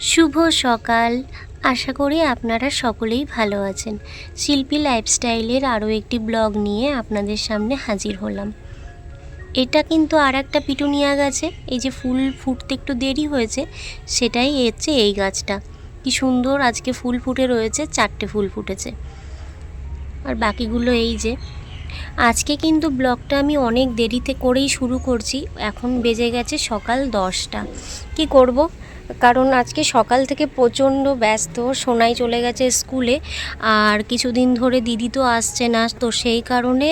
শুভ সকাল। আশা করি আপনারা সকলেই ভালো আছেন। শিল্পী লাইফস্টাইলের আরও একটি ব্লগ নিয়ে আপনাদের সামনে হাজির হলাম। এটা কিন্তু আর একটা পিটুনিয়া গাছে, এই যে ফুল ফুটতে একটু দেরি হয়েছে, সেটাই হচ্ছে এই গাছটা। কি সুন্দর আজকে ফুল ফুটে রয়েছে, চারটে ফুল ফুটেছে। আর বাকিগুলো এই যে। আজকে কিন্তু ব্লগটা আমি অনেক দেরিতে করেই শুরু করছি, এখন বেজে গেছে সকাল দশটা। কি করব? কারণ আজকে সকাল থেকে প্রচণ্ড ব্যস্ত, সোনাই চলে গেছে স্কুলে। আর কিছুদিন ধরে দিদি তো আসছে না, তো সেই কারণে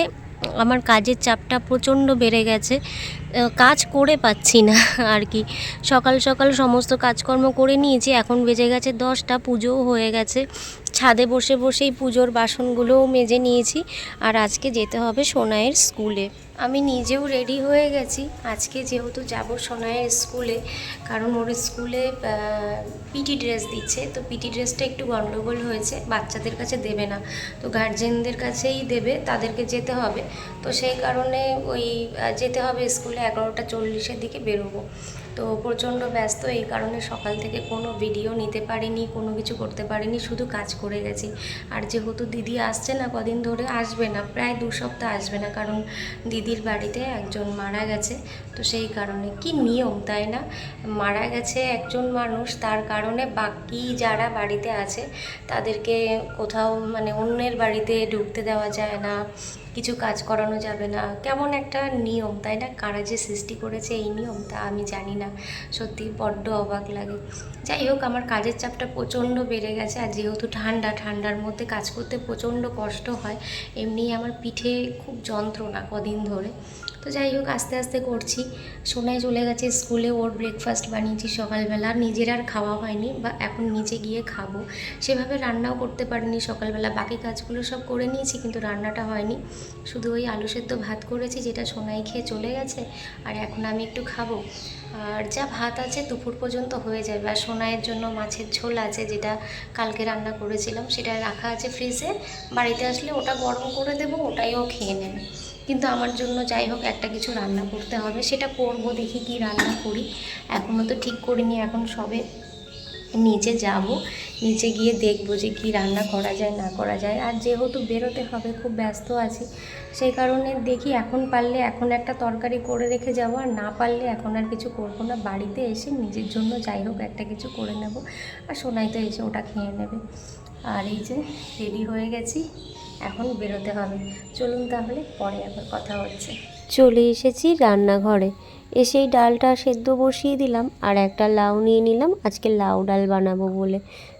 আমার কাজের চাপটা প্রচণ্ড বেড়ে গেছে। কাজ করে পাচ্ছি না আর কি। সকাল সকাল সমস্ত কাজকর্ম করে নিয়েছি, এখন বেজে গেছে দশটা, পুজোও হয়ে গেছে। ছাদে বসে বসেই পুজোর বাসনগুলোও মেজে নিয়েছি। আর আজকে যেতে হবে সোনাইয়ের স্কুলে। আমি নিজেও রেডি হয়ে গেছি। আজকে যেহেতু যাব সোনাইয়ের স্কুলে, কারণ ওর স্কুলে পিটি ড্রেস দিচ্ছে। তো পিটি ড্রেসটা একটু গণ্ডগোল হয়েছে, বাচ্চাদের কাছে দেবে না। তো গার্জেনদের কাছেই দেবে, তাদেরকে যেতে হবে। তো সেই কারণে ওই যেতে হবে স্কুলে, এগারোটা চল্লিশের দিকে বেরোবো। তো প্রচণ্ড ব্যস্ত, এই কারণে সকাল থেকে কোনো ভিডিও নিতে পারিনি, কোনো কিছু করতে পারিনি, শুধু কাজ করে গেছি। আর যেহেতু দিদি আসছে না, কদিন ধরে আসবে না, প্রায় দু সপ্তাহ আসবে না, কারণ দিদির বাড়িতে একজন মারা গেছে। তো সেই কারণে কি নিয়ম, তাই না? মারা গেছে একজন মানুষ, তার কারণে বাকি যারা বাড়িতে আছে, তাদেরকে কোথাও মানে অন্যের বাড়িতে ঢুকতে দেওয়া যায় না, কিছু কাজ করানো যাবে না। কেমন একটা নিয়ম, তাই না? কারা যে সৃষ্টি করেছে এই নিয়ম, তা আমি জানি না। সত্যি বড্ড অবাক লাগে। যাই হোক, আমার কাজের চাপটা প্রচণ্ড বেড়ে গেছে আর যেহেতু ঠান্ডা, ঠান্ডার মধ্যে কাজ করতে প্রচণ্ড কষ্ট হয়, এমনি আমার পিঠে খুব যন্ত্রণা কদিন ধরে। তো যাই হোক, আস্তে আস্তে করছি। সোনায় চলে গেছে স্কুলে, ওর ব্রেকফাস্ট বানিয়েছি সকালবেলা। নিজের আর খাওয়া হয়নি, বা এখন নিচে গিয়ে খাব। সেভাবে রান্নাও করতে পারিনি সকালবেলা। বাকি কাজগুলো সব করে নিয়েছি, কিন্তু রান্নাটা হয়নি। শুধু ওই আলু সেদ্ধ ভাত করেছি, যেটা সোনাই খেয়ে চলে গেছে, আর এখন আমি একটু খাব। আর যা ভাত আছে দুপুর পর্যন্ত হয়ে যাবে। আর সোনায়ের জন্য মাছের ঝোল আছে যেটা কালকে রান্না করেছিলাম, সেটা রাখা আছে ফ্রিজে। বাড়িতে আসলে ওটা গরম করে দেবো ওটাইও খেয়ে নেবে। কিন্তু আমার জন্য যাই হোক, একটা কিছু রান্না করতে হবে। সেটা করব, দেখি কি রান্না করি। এখনও তো ঠিক করিনি, এখন সবে নিচে যাব, নিচে গিয়ে দেখব যে কি রান্না করা যায়, না করা যায়। আর যেহেতু বেরোতে হবে, খুব ব্যস্ত আছি, সেই কারণে দেখি এখন পারলে এখন একটা তরকারি করে রেখে যাব, আর না পারলে এখন আর কিছু করব না। বাড়িতে এসে নিজের জন্য যাই হোক একটা কিছু করে নেব, আর সোনাই তো এসে ওটা খেয়ে নেবে। আর এই যে রেডি হয়ে গেছি, এখন বেরোতে হবে। চলুন তাহলে পরে আবার কথা হচ্ছে। চলে এসেছি রান্নাঘরে। এসেই ডালটা সেদ্ধ বসিয়ে দিলাম আর একটা লাউ নিয়ে নিলাম। আজকে লাউ ডাল বানাবো বলে।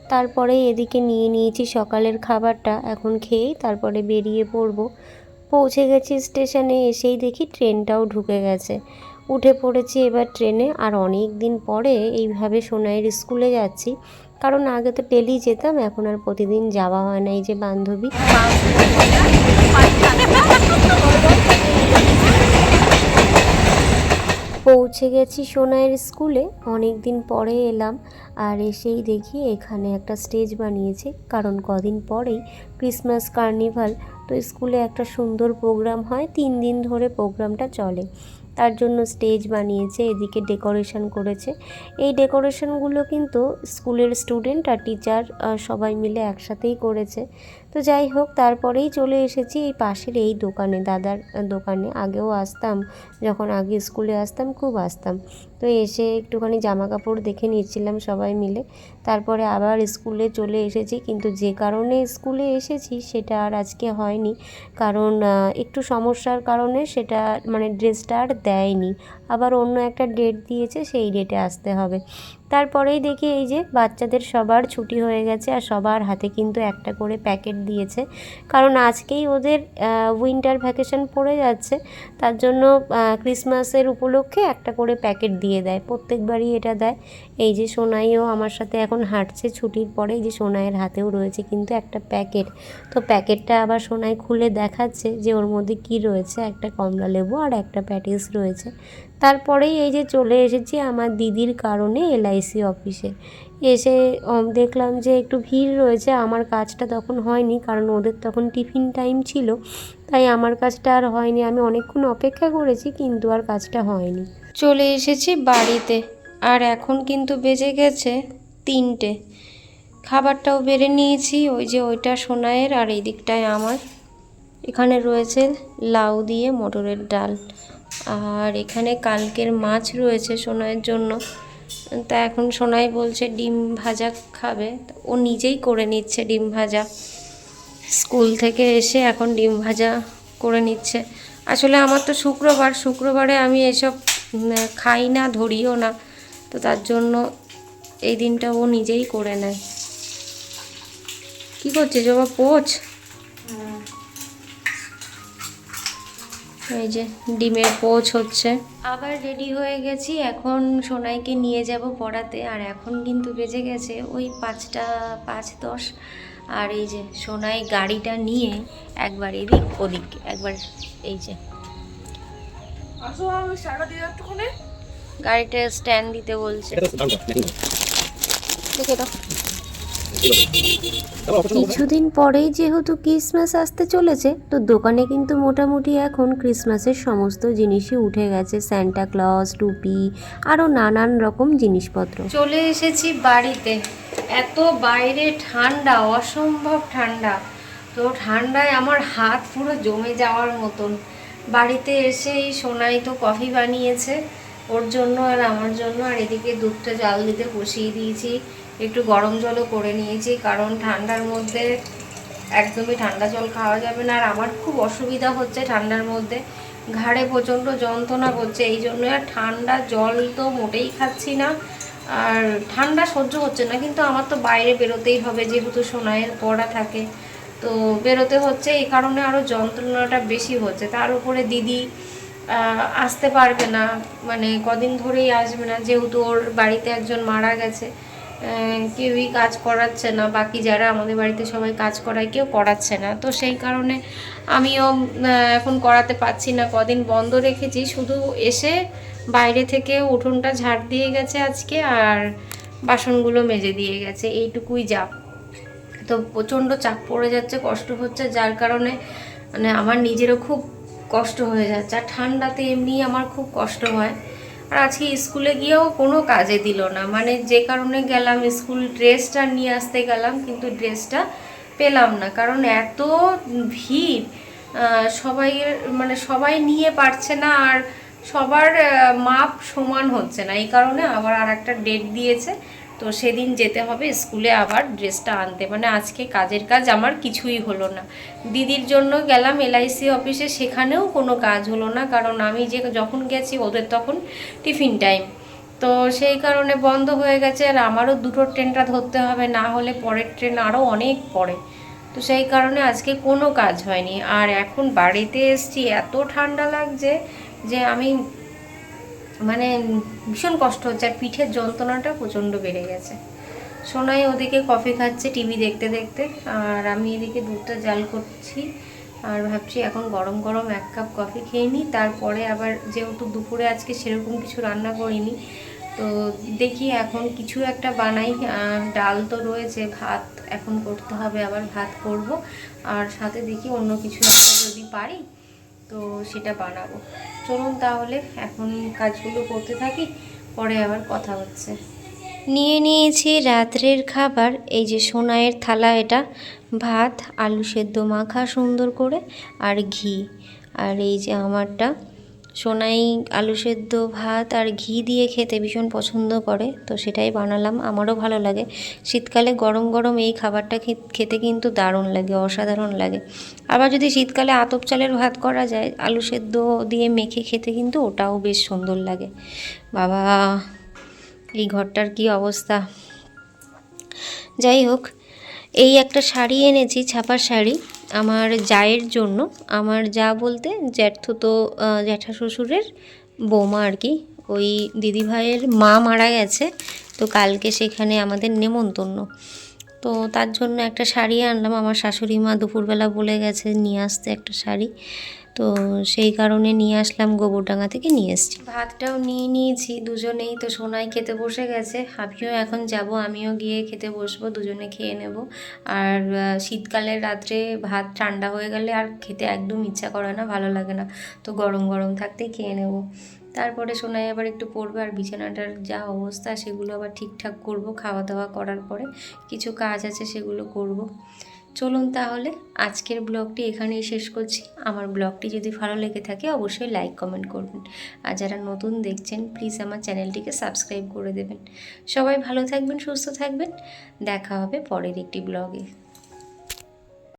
তারপরে এদিকে নিয়ে নিয়েছি সকালের খাবারটা। এখন খেয়েই তারপরে বেরিয়ে পড়ব। পৌঁছে গেছি স্টেশনে, এসেই দেখি ট্রেনটাও ঢুকে গেছে। উঠে পড়েছি এবার ট্রেনে আর অনেক দিন পরে এইভাবে সোনাইয়ের স্কুলে যাচ্ছি। কারণ আগে তো ডেলি যেতাম, এখন আর প্রতিদিন যাওয়া হয় না এই যে বান্ধবী। পৌঁছে গেছি সোনাইয়ের স্কুলে। অনেক দিন পরে এলাম আর এসেই দেখি এখানে একটা স্টেজ বানিয়েছে। কারণ কদিন পরেই ক্রিসমাস, কার্নিভাল, তো স্কুলে একটা সুন্দর প্রোগ্রাম হয়। তিন দিন ধরে প্রোগ্রামটা চলে। তার জন্য স্টেজ বানিয়েছে, এদিকে ডেকোরেশন করেছে। এই ডেকোরেশনগুলো কিন্তু স্কুলের স্টুডেন্ট আর টিচার সবাই মিলে একসাথেই করেছে। তো যাই হোক, তারপরেই চলে এসেছি এই পাশের এই দোকানে, দাদার দোকানে। আগেও আসতাম, যখন আগে স্কুলে আসতাম, খুব আসতাম। তো এসে একটুখানি জামা কাপড় দেখে নিচ্ছিলাম সবাই মিলে। তারপরে আবার স্কুলে চলে এসেছি, কিন্তু যে কারণে স্কুলে এসেছি সেটা আর আজকে হয়নি। কারণ একটু সমস্যার কারণে সেটা মানে ড্রেসটা আর দেয়নি। আবার অন্য একটা ডেট দিয়েছে, সেই ডেটে আসতে হবে। তারপরেই দেখি এই যে বাচ্চাদের সবার ছুটি হয়ে গেছে আর সবার হাতে কিন্তু একটা করে প্যাকেট দিয়েছে। কারণ আজকেই ওদের উইন্টার ভ্যাকেশন পড়ে যাচ্ছে, তার জন্য ক্রিসমাসের উপলক্ষে একটা করে প্যাকেট দিয়ে দেয়, প্রত্যেকবারই এটা দেয়। এই যে সোনাইও আমার সাথে এখন হাঁটছে ছুটির পরে, এই যে সোনাইয়ের হাতেও রয়েছে কিন্তু একটা প্যাকেট। তো প্যাকেটটা আবার সোনাই খুলে দেখাচ্ছে যে ওর মধ্যে কি রয়েছে, একটা কমলা লেবু আর একটা প্যাটিস রয়েছে। তারপরেই এই যে চলে এসেছি আমার দিদির কারণে এলআইসি অফিসে। এসে দেখলাম যে একটু ভিড় রয়েছে, আমার কাজটা তখন হয়নি কারণ ওদের তখন টিফিন টাইম ছিল, তাই আমার কাজটা আর হয়নি। আমি অনেকক্ষণ অপেক্ষা করেছি কিন্তু আর কাজটা হয়নি। চলে এসেছি বাড়িতে। আর এখন কিন্তু বেজে গেছে তিনটে। খাবারটাও বেড়ে নিয়েছি, ওই যে ওইটা সোনায়ের আর এই দিকটায় আমার। এখানে রয়েছে লাউ দিয়ে মটরের ডাল। আর এখানে কালকের মাছ রয়েছে সোনাইয়ের জন্য। তা এখন সোনাই বলছে ডিম ভাজা খাবে। ও নিজেই করে নিচ্ছে ডিম ভাজা। স্কুল থেকে এসে এখন ডিম ভাজা করে নিচ্ছে। আসলে আমার তো শুক্রবার, শুক্রবারে আমি এসব খাই না, ধরিও না। তো তার জন্য এই দিনটা ও নিজেই করে নেয়। কি করছে জবা পোচ? এই যে ডিমের পোচ হচ্ছে। আবার রেডি হয়ে গেছি। এখন সোনাইকে নিয়ে যাব পড়াতে। আর এখন কিন্তু বেজে গেছে ওই পাঁচটা পাঁচ দশ। আর এই যে সোনাই গাড়িটা নিয়ে একবার এদিক ওদিক একবার এই যে। আসো আমি সারা দিয়ে একটুখানি। গাড়িটা স্ট্যান্ড দিতে বলছে। কিছুদিন পরেই যেহেতু ক্রিসমাস আসতে চলেছে তো দোকানে কিন্তু মোটামুটি এখন ক্রিসমাসের সমস্ত জিনিসই উঠে গেছে। স্যান্টা ক্লজ টুপি আরও নানান রকম জিনিসপত্র। চলে এসেছি বাড়িতে। এত বাইরে ঠান্ডা অসম্ভব ঠান্ডা। তো ঠান্ডায় আমার হাত পুরো জমে যাওয়ার মতন। বাড়িতে এসে এই সোনাই তো কফি বানিয়েছে। ওর জন্য আর আমার জন্য, আর এদিকে দুধটা জাল দিতে বসিয়ে দিয়েছি। একটু গরম জলও করে নিয়েছি, কারণ ঠান্ডার মধ্যে একদমই ঠান্ডা জল খাওয়া যাবে না। আর আমার খুব অসুবিধা হচ্ছে ঠান্ডার মধ্যে। ঘাড়ে প্রচণ্ড যন্ত্রণা করছে, এই জন্য আর ঠান্ডা জল তো মোটেই খাচ্ছি না। আর ঠান্ডা সহ্য হচ্ছে না, কিন্তু আমার তো বাইরে বেরোতেই হবে, যেহেতু সোনাইয়ের পড়া থাকে। তো বেরোতে হচ্ছে, এই কারণে আরও যন্ত্রণাটা বেশি হচ্ছে। তার উপরে দিদি আসতে পারবে না। মানে কদিন ধরেই আসবে না। যেহেতু ওর বাড়িতে একজন মারা গেছে কেউই কাজ করাচ্ছে না। বাকি যারা আমাদের বাড়িতে সবাই কাজ করায়, কেউ করাচ্ছে না। তো সেই কারণে আমিও এখন করাতে পারছি না। কদিন বন্ধ রেখেছি। শুধু এসে বাইরে থেকে উঠোনটা ঝাড় দিয়ে গেছে আজকে, আর বাসনগুলো মেজে দিয়ে গেছে। এইটুকুই যা। তো প্রচণ্ড চাপ পড়ে যাচ্ছে, কষ্ট হচ্ছে। যার কারণে মানে আমার নিজেরও খুব কষ্ট হয়ে যাচ্ছে, আর ঠান্ডাতে এমনি আমার খুব কষ্ট হয়। আর আজকে স্কুলে গিয়েও কোনো কাজে দিল না মানে যে কারণে গেলাম স্কুল ড্রেসটা নিয়ে আসতে গেলাম, কিন্তু ড্রেসটা পেলাম না, কারণ এত ভিড় সবাই মানে সবাই নিয়ে পারছে না, আর সবার মাপ সমান হচ্ছে না, এই কারণে আবার আর একটা ডেট দিয়েছে। তো সেদিন যেতে হবে, স্কুলে আবার ড্রেসটা আনতে। মানে আজকে কাজের কাজ আমার কিছুই হলো না। দিদির জন্য গেলাম এলআইসি অফিসে, সেখানেও কোনো কাজ হলো না, কারণ আমি যে যখন গেছি ওদের তখন টিফিন টাইম। তো সেই কারণে বন্ধ হয়ে গেছে, আর আমারও দুটো ট্রেনটা ধরতে হবে, না হলে পরের ট্রেন আরও অনেক পরে তো সেই কারণে আজকে কোনো কাজ হয়নি। আর এখন বাড়িতে এসছি, এত ঠান্ডা লাগছে যে আমি মানে ভীষণ কষ্ট হচ্ছে, আর পিঠের যন্ত্রণাটা প্রচণ্ড বেড়ে গেছে। সোনাই ওদিকে কফি খাচ্ছে টিভি দেখতে দেখতে, আর আমি এদিকে দুধটা জাল করছি, আর ভাবছি এখন গরম গরম এক কাপ কফি খেয়ে নিই, তারপরে আবার যেহেতু দুপুরে আজকে সেরকম কিছু রান্না করিনি, তো দেখি এখন কিছু একটা বানাই ডাল তো রয়েছে, ভাত এখন করতে হবে, আবার ভাত করব, আর সাথে দেখি অন্য কিছু একটা যদি পারি। তো সেটা বানাবো। চলুন তাহলে, এখন কাজগুলো করতে থাকি, পরে আবার কথা হচ্ছে। নিয়ে নিয়েছি রাত্রের খাবার, এই যে সোনায়ের থালা এটা, ভাত, আলু সেদ্ধ মাখা সুন্দর করে, আর ঘি। আর এই যে আমারটা সোনাই আলু সেদ্ধ ভাত আর ঘি দিয়ে খেতে ভীষণ পছন্দ করে, তো সেটাই বানালাম। আমারও ভালো লাগে। শীতকালে গরম গরম এই খাবারটা খেতে কিন্তু দারুণ লাগে, অসাধারণ লাগে। আবার যদি শীতকালে আতপ চালের ভাত করা যায়, আলু সেদ্ধ দিয়ে মেখে খেতে কিন্তু ওটাও বেশ সুন্দর লাগে। বাবা, এই ঘরটার কি অবস্থা? যাই হোক, এই একটা শাড়ি এনেছি, ছাপার শাড়ি। আমার জায়ের জন্য আমার যা বলতে জ্যাঠ তো জ্যাঠা শ্বশুরের বৌমা আর কি। ওই দিদিভাইয়ের মা মারা গেছে, তো কালকে সেখানে আমাদের নেমন্তন্ন। তো তার জন্য একটা শাড়ি আনলাম। আমার শাশুড়ি মা দুপুরবেলা বলে গেছে, নিয়ে আসতে একটা শাড়ি। তো সেই কারণে নিয়ে আসলাম গোবরডাঙ্গা থেকে নিয়ে এসেছি। ভাতটাও নিয়ে নিয়েছি, দুজনেই তো সোনাই খেতে বসে গেছে। আমিও এখন যাব, আমিও গিয়ে খেতে বসবো, দুজনে খেয়ে নেব। আর শীতকালের রাত্রে ভাত ঠান্ডা হয়ে গেলে আর খেতে একদম ইচ্ছা করে না, ভালো লাগে না। তো গরম গরম থাকতেই খেয়ে নেব। তারপরে সোনাই আবার একটু পড়বে, আর বিছানাটার যা অবস্থা সেগুলো আবার ঠিকঠাক করব, খাওয়া দাওয়া করার পরে কিছু কাজ আছে সেগুলো করব। চলুন তাহলে আজকের ব্লগটি এখানেই শেষ করছি। আমার ব্লগটি যদি ভালো লেগে থাকে অবশ্যই লাইক, কমেন্ট করবেন। আর যারা নতুন দেখছেন, প্লিজ আমার চ্যানেলটিকে সাবস্ক্রাইব করে দেবেন। সবাই ভালো থাকবেন, সুস্থ থাকবেন। দেখা হবে পরের একটি ব্লগে।